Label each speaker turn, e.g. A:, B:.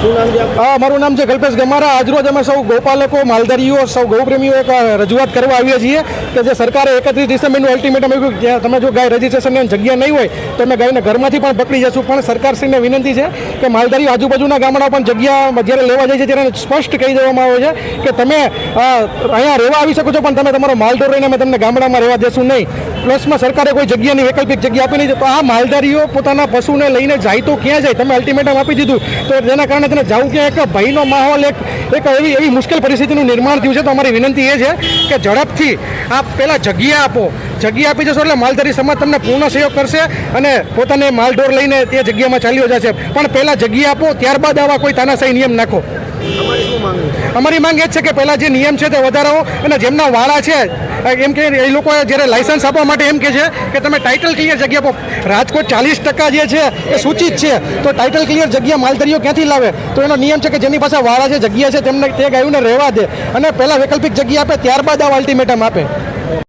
A: fui
B: હા મારું નામ છે કલ્પેશ ગમારા. આજરોજ અમે સૌ ગોપાલકો, માલધારીઓ, સૌ ગૌપ્રેમીઓ એક રજૂઆત કરવા આવીએ છીએ કે જે સરકારે એકત્રીસ ડિસેમ્બરનું અલ્ટિમેટમ આપ્યું કે તમે જો ગાય રજીસ્ટ્રેશનની જગ્યા નહીં હોય, તો અમે ગાયને ઘરમાંથી પણ પકડી જશું. પણ સરકારશ્રીને વિનંતી છે કે માલધારીઓ આજુબાજુના ગામડા પણ જગ્યા જ્યારે લેવા જાય છે ત્યારે સ્પષ્ટ કહી દેવામાં આવે છે કે તમે અહીંયા રહેવા આવી શકો છો, પણ તમે તમારો માલ ઢોર રહીને અમે તમને ગામડામાં રહેવા દેશું નહીં. પ્લસમાં સરકારે કોઈ જગ્યાની વૈકલ્પિક જગ્યા આપી નહીં. તો આ માલધારીઓ પોતાના પશુને લઈને જાય તો ક્યાં જાય? તમે અલ્ટિમેટમ આપી દીધું. તો જેના કારણે તેને જવું કે એક ભયનો માહોલ એક એક એવી એવી મુશ્કેલ પરિસ્થિતિનું નિર્માણ થયું છે તો અમારી વિનંતી એ છે કે ઝડપથી આપ પહેલાં જગ્યા આપો. જગ્યા આપી જશો એટલે માલધારી સમાજ તમને પૂર્ણ સહયોગ કરશે અને પોતાને માલઢોર લઈને તે જગ્યામાં ચાલ્યો જશે. પણ પહેલાં જગ્યા આપો, ત્યારબાદ આવા કોઈ તાનાશાહી નિયમ નાખો. અમારી માંગ એ જ છે કે પહેલાં જે નિયમ છે તે વધારો અને જેમના વાળા છે એમ કે એ લોકો જ્યારે લાઇસન્સ આપવા માટે એમ કે છે કે તમે ટાઇટલ ક્લિયર જગ્યા પર, રાજકોટ ચાલીસ ટકા જે છે એ સૂચિત છે, તો ટાઇટલ ક્લિયર જગ્યા માલધારીઓ ક્યાંથી લાવે? તો એનો નિયમ છે કે જેની પાસે વાળા છે, જગ્યા છે, તેમને તે ગાયોને રહેવા દે અને પહેલાં વૈકલ્પિક જગ્યા આપે, ત્યારબાદ આ અલ્ટિમેટમ આપે.